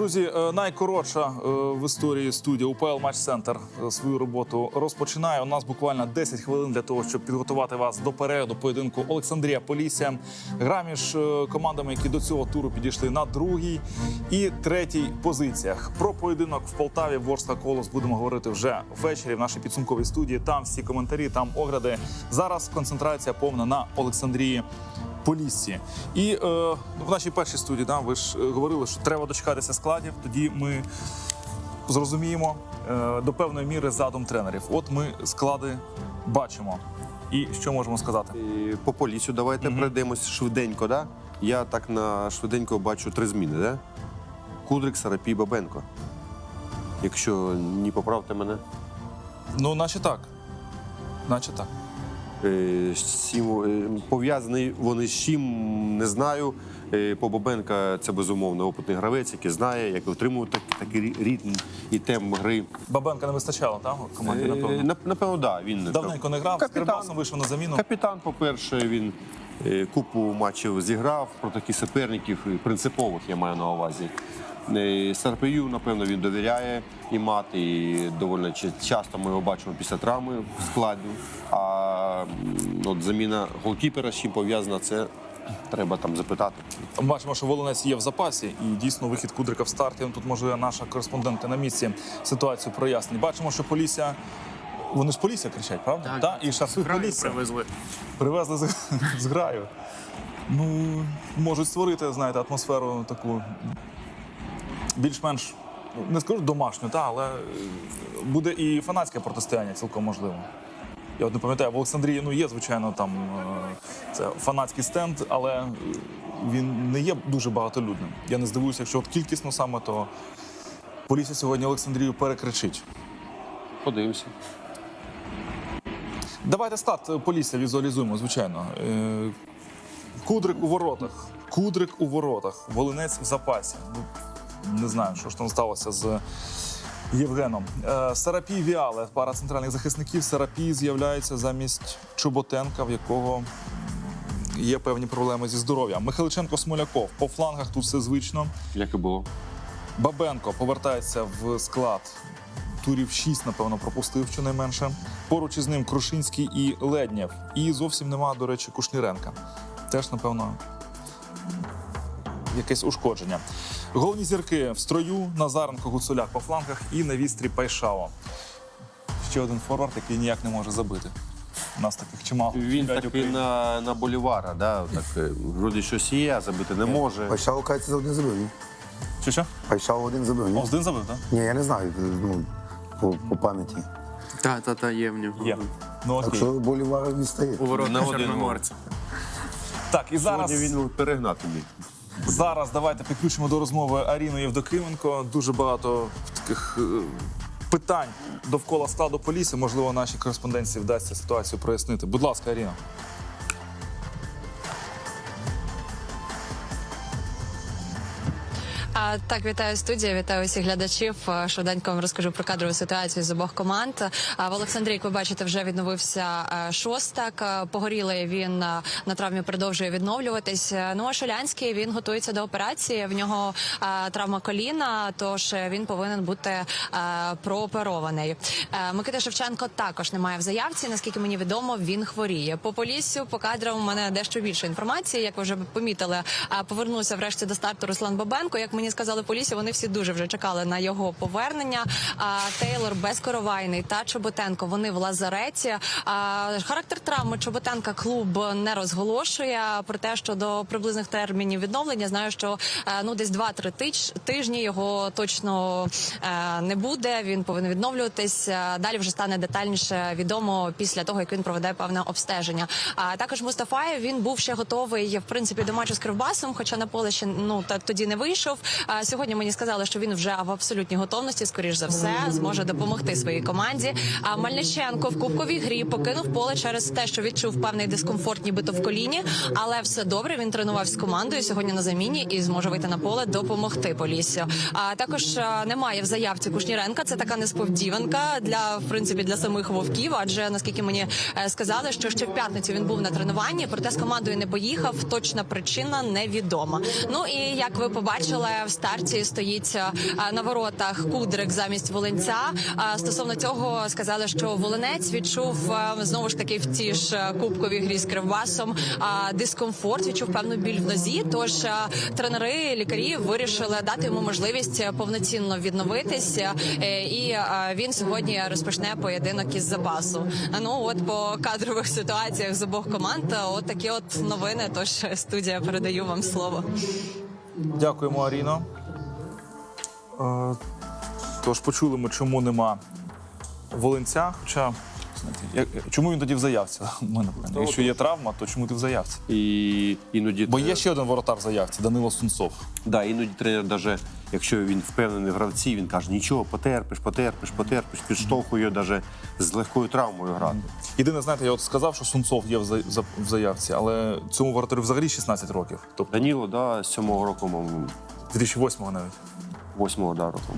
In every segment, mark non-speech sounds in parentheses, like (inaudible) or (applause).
Друзі, е, найкоротша е, в історії студія УПЛ Матч Центр е, свою роботу розпочинає. У нас буквально 10 хвилин для того, щоб підготувати вас до перегляду поєдинку Олександрія Полісся. Гра між командами, які до цього туру підійшли на другій і третій позиціях. Про поєдинок в Полтаві Ворскла Колос будемо говорити вже ввечері в нашій підсумковій студії. Там всі коментарі, там огляди. Зараз концентрація повна на Олександрії. Поліссі. І е, в нашій першій студії да, ви ж е, говорили, що треба дочекатися складів. Тоді ми зрозуміємо е, до певної міри задум тренерів. От ми склади бачимо. І що можемо сказати? І По полісю давайте пройдемось швиденько, да? Я так на швиденько бачу три зміни, да? Кудрик, Сарапій, Бабенко. Якщо не поправте мене. Ну, наче так. Наче так. Е, е, Пов'язаний вони з чим, не знаю. Е, По Бабенка це безумовно опитний гравець, який знає, як отримувати так, такий ритм і темп гри. Бабенка не вистачало, так? Команді, напевно. Напевно, так. Да, він Давненько не грав, з Капітан. Вийшов на заміну. Капітан, по-перше, він е, купу матчів зіграв проти таких суперників принципових, я маю на увазі. Сарпею, напевно, він довіряє і мати. І доволі часто ми його бачимо після травми в складі. А от заміна голкіпера з чим пов'язана, це треба там запитати. Бачимо, що Волонець є в запасі, і дійсно вихід Кудрика в старті. Ну, Тут може наша кореспондентка на місці ситуацію прояснить. Бачимо, що Полісся. Вони ж Полісся кричать, правда? Так, і шафи Полісся. привезли. Привезли з, з граю. Ну, можуть створити, знаєте, атмосферу таку більш-менш, ну, не скажу домашню, та, але буде і фанатське протистояння цілком можливо. Я от не пам'ятаю, в Олександрії ну, є, звичайно, там е, це фанатський стенд, але він не є дуже багатолюдним. Я не здивуюся, якщо от кількісно саме, то Полісся сьогодні Олександрію перекричить. Подивимося. Давайте склад е, Полісся візуалізуємо, звичайно. Е, Кудрик у воротах. Кудрик у воротах. Волинець в запасі. Ну, не знаю, що ж там сталося з Євгеном. Е, Сарапій Віале, пара центральних захисників. Сарапій з'являється замість Чоботенка, в якого є певні проблеми зі здоров'ям. Михайличенко Смоляков. По флангах тут все звично. Як і було. Бабенко повертається в склад. Турів 6, напевно, пропустив щонайменше. Поруч із ним Крушинський і Леднєв. І зовсім нема, до речі, Кушніренка. Теж, напевно, якесь ушкодження. Головні зірки в строю, Назаренко, Гуцуляк по флангах і на вістрі Пайшао. Ще один форвард, який ніяк не може забити. У нас таких чимало. Він П'ять такий Україн. на, на болівара, да? так, е, вроді щось є, а забити не може. Пайшау, кажеться, за один забив, ні? Що що? Пайшау один забив, ні? Один забив, так? Ні, я не знаю, ну, по, по пам'яті. Та, та, та, є в нього. Є. Ну Так окей. що Болівар відстає. У воротах На один Чорноморця. Так, і зараз. Сьогодні він перегнати міг. Зараз давайте підключимо до розмови Аріну Євдокименко. Дуже багато таких е, питань довкола складу полісі. Можливо, нашій кореспонденції вдасться ситуацію прояснити. Будь ласка, Аріна. А, так, вітаю студія, вітаю усіх глядачів. А, Швиденько вам розкажу про кадрову ситуацію з обох команд. А, в Олександрії, як ви бачите, вже відновився шостак. А, Погорілий він на травмі продовжує відновлюватись. Ну а Шулянський він готується до операції. В нього травма коліна, тож е, він повинен бути прооперований. Е, Микита Шевченко також немає в заявці. Наскільки мені відомо, він хворіє. По поліссю, по кадрам у мене дещо більше інформації. Як ви вже помітили, повернувся врешті до старту Руслан Бабенко. Як мені сказали полісі, вони всі дуже вже чекали на його повернення. А Тейлор Безкоровайний та Чоботенко вони в лазареті. А характер травми Чоботенка клуб не розголошує. Про те, що до приблизних термінів відновлення знаю, що е, ну десь 2-3 тиж- тижні його точно е, не буде. Він повинен відновлюватись. Е, Далі вже стане детальніше відомо після того, як він проведе певне обстеження. А також Мустафаєв він був ще готовий в принципі до матчу з Кривбасом, хоча на поле ще ну та тоді не вийшов. Сьогодні мені сказали, що він вже в абсолютній готовності, скоріш за все, зможе допомогти своїй команді. А Мальниченко в кубковій грі покинув поле через те, що відчув певний дискомфорт, нібито в коліні, але все добре. Він тренувався з командою сьогодні на заміні і зможе вийти на поле допомогти Поліссю. А також немає в заявці Кушніренка. Це така несподіванка для в принципі для самих вовків. Адже наскільки мені е, сказали, що ще в п'ятницю він був на тренуванні, проте з командою не поїхав. Точна причина невідома. Ну і як ви побачили, в старті стоїть на воротах Кудрик замість Волинця. Стосовно цього сказали, що Волинець відчув знову ж таки в ті ж кубковій грі з Кривбасом дискомфорт, відчув певну біль в нозі. Тож тренери, лікарі вирішили дати йому можливість повноцінно відновитися, е, і він сьогодні розпочне поєдинок із запасу. Ну от по кадрових ситуаціях з обох команд, от такі от новини. Тож студія передаю вам слово. Дякуємо, Аріно. Е, Тож почули ми, чому нема Волинця. Хоча знаєте, як- чому він тоді в заявці? (laughs) Якщо є травма, то чому ти в заявці? І іноді Бо є ще один воротар в заявці Данило Сунцов. Да, іноді тренер, даже, якщо він впевнений в гравці, він каже, нічого, потерпиш, потерпиш, потерпиш, підштовхує даже з легкою травмою грати. Єдине, знаєте, я от сказав, що Сунцов є в, за- за- в заявці, але цьому воротарю взагалі 16 років. Тобто Даніло, да, з сьомого року, мабуть, 2008 навіть. восьмого да, року.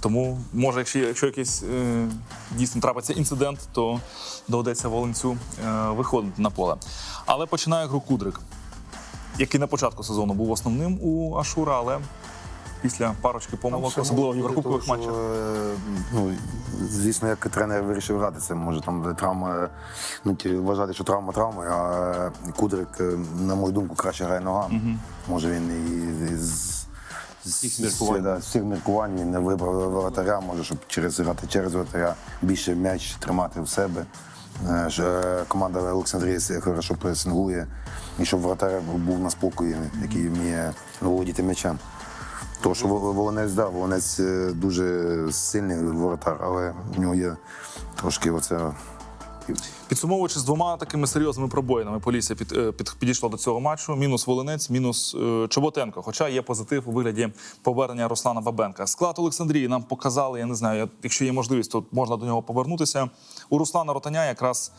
Тому, може, якщо, якщо якийсь е, дійсно трапиться інцидент, то доведеться Волинцю е, виходити на поле. Але починає гру Кудрик, який на початку сезону був основним у Ашура, але після парочки помилок, особливо в єврокубкових що, матчах. е, Ну, звісно, як тренер вирішив грати, це може там травма, ну, ті, вважати, що травма травмою, а Кудрик, е, на мою думку, краще грає ногами. Може він і, і з, з, всіх міркувань. да, з всіх міркувань він не вибрав воротаря, може, щоб через грати через воротаря більше м'яч тримати в себе. Е, е, Команда Олександрії все хорошо пресингує, і щоб воротар був на спокої, який вміє володіти м'ячем. Тому що Волонець, да, Волонець е, дуже сильний воротар, але в нього є трошки оце. Підсумовуючи з двома такими серйозними пробоїнами, Полісся під, е, під, підійшла до цього матчу. Мінус Волинець, мінус е, Чоботенко. Хоча є позитив у вигляді повернення Руслана Бабенка. Склад Олександрії нам показали. Я не знаю, якщо є можливість, то можна до нього повернутися. У Руслана Ротаня якраз.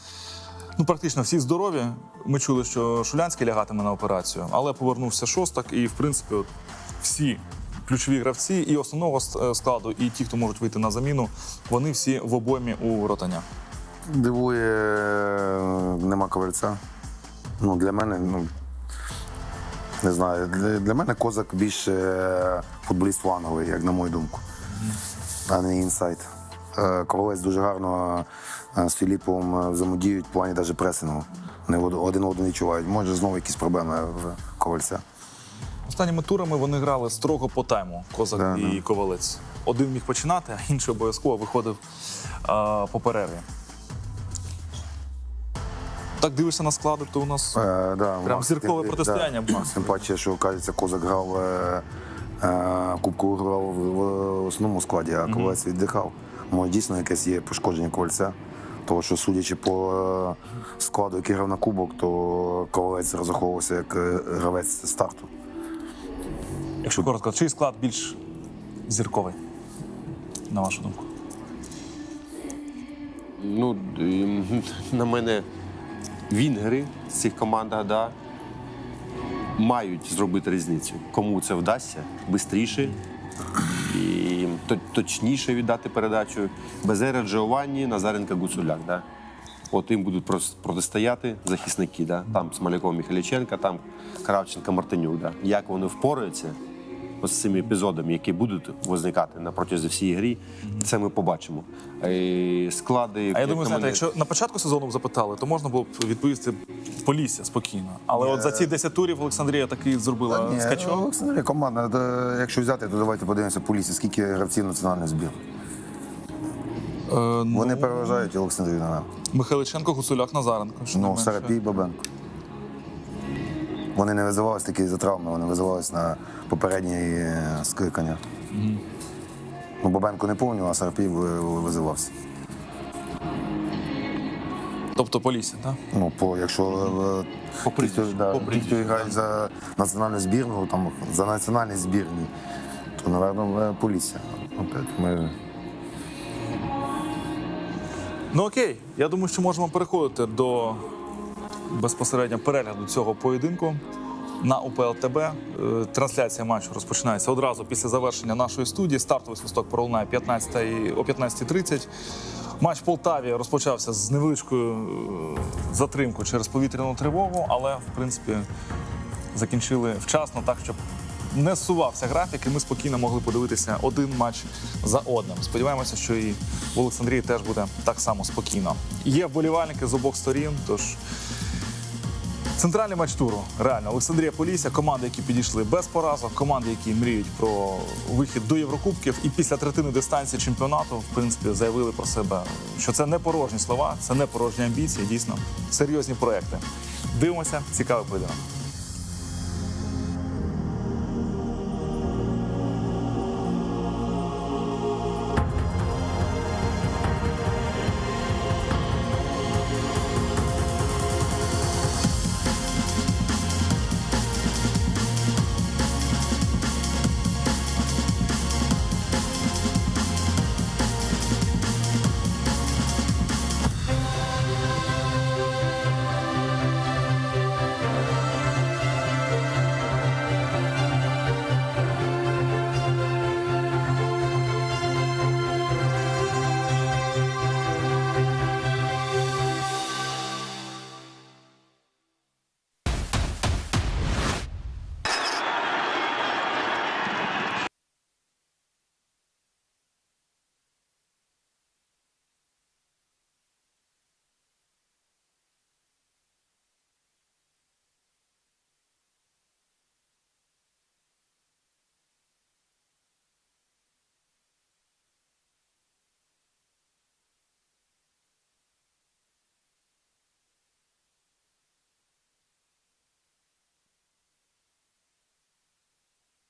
Ну, практично всі здорові. Ми чули, що Шулянський лягатиме на операцію, але повернувся шостак, і в принципі, от, всі ключові гравці і основного складу, і ті, хто можуть вийти на заміну, вони всі в обоймі у Ротаня. Дивує, е, нема ковальця. Ну, для мене, ну, не знаю, для, для мене козак більше е, футболіст фланговий, як на мою думку, а не інсайд. Е, Ковалець дуже гарно е, з Філіповим е, взаємодіють в плані навіть пресингу. Вони од- один відчувають. Може, знову якісь проблеми в ковальця. Останніми турами вони грали строго по тайму Козак Да, і Ковалець. Один міг починати, а інший обов'язково виходив а, по перерві. Так дивишся на склади, то у нас Е, да, Прям Макс, зіркове тим- протистояння Да, було. тим паче, що кажеться, козак грав е, е, кубку грав в, в основному складі, а ковець віддихав. Може, дійсно якесь є пошкодження ковальця. Тому що, судячи по е, складу, який грав на кубок, то ковалець розраховувався як е, гравець старту. якщо коротко, чий склад більш зірковий, на вашу думку? Ну, (laughs) на мене вінгери з цих командах да, мають зробити різницю. Кому це вдасться швидше і точніше віддати передачу. Безера Джованні, Назаренко Гуцуляк. Да. От їм будуть протистояти захисники. Да. Там Смоляков Михайліченка, там Кравченко Мартинюк. Да. Як вони впораються ось з цими епізодами, які будуть возникати на протязі всієї грі, це ми побачимо. Е, Склади. А я думаю, на знаєте, мене, якщо на початку сезону б запитали, то можна було б відповісти Полісся спокійно. Але от за ці 10 турів Олександрія таки зробила Ні, скачок. Олександрія команда, да, якщо взяти, то давайте подивимося по лісі, скільки гравців національних збір. Е, ну, Вони переважають Олександрію на Михайличенко, Гуцуляк, Назаренко. що не ну, менше. Сарапій, Бабенко. Вони не визивались такі за травми, вони визивались на попередні е, скликання. Ну, Бабенко не повністю, а Сарапій ви- визивався. Тобто Полісся, так? Ну, по, якщо е, По ті, хто, да, по ті, хто грають за національну збірну, там, за національні збірні, то, напевно, Полісся. Опять ми Ну окей, я думаю, що можемо переходити до безпосередньо перегляду цього поєдинку на УПЛ ТБ. Е, Трансляція матчу розпочинається одразу після завершення нашої студії. Стартовий свисток пролунає 15 і- о 15.30. Матч в Полтаві розпочався з невеличкою е, затримкою через повітряну тривогу, але в принципі закінчили вчасно, так щоб не зсувався графік, і ми спокійно могли подивитися один матч за одним. Сподіваємося, що і в Олександрії теж буде так само спокійно. Є вболівальники з обох сторін, тож. Центральний матч туру реально Олександрія Полісся, команди, які підійшли без поразок, команди, які мріють про вихід до Єврокубків, і після третини дистанції чемпіонату, в принципі, заявили про себе, що це не порожні слова, це не порожні амбіції, дійсно серйозні проекти. Дивимося, цікавий поєдинок.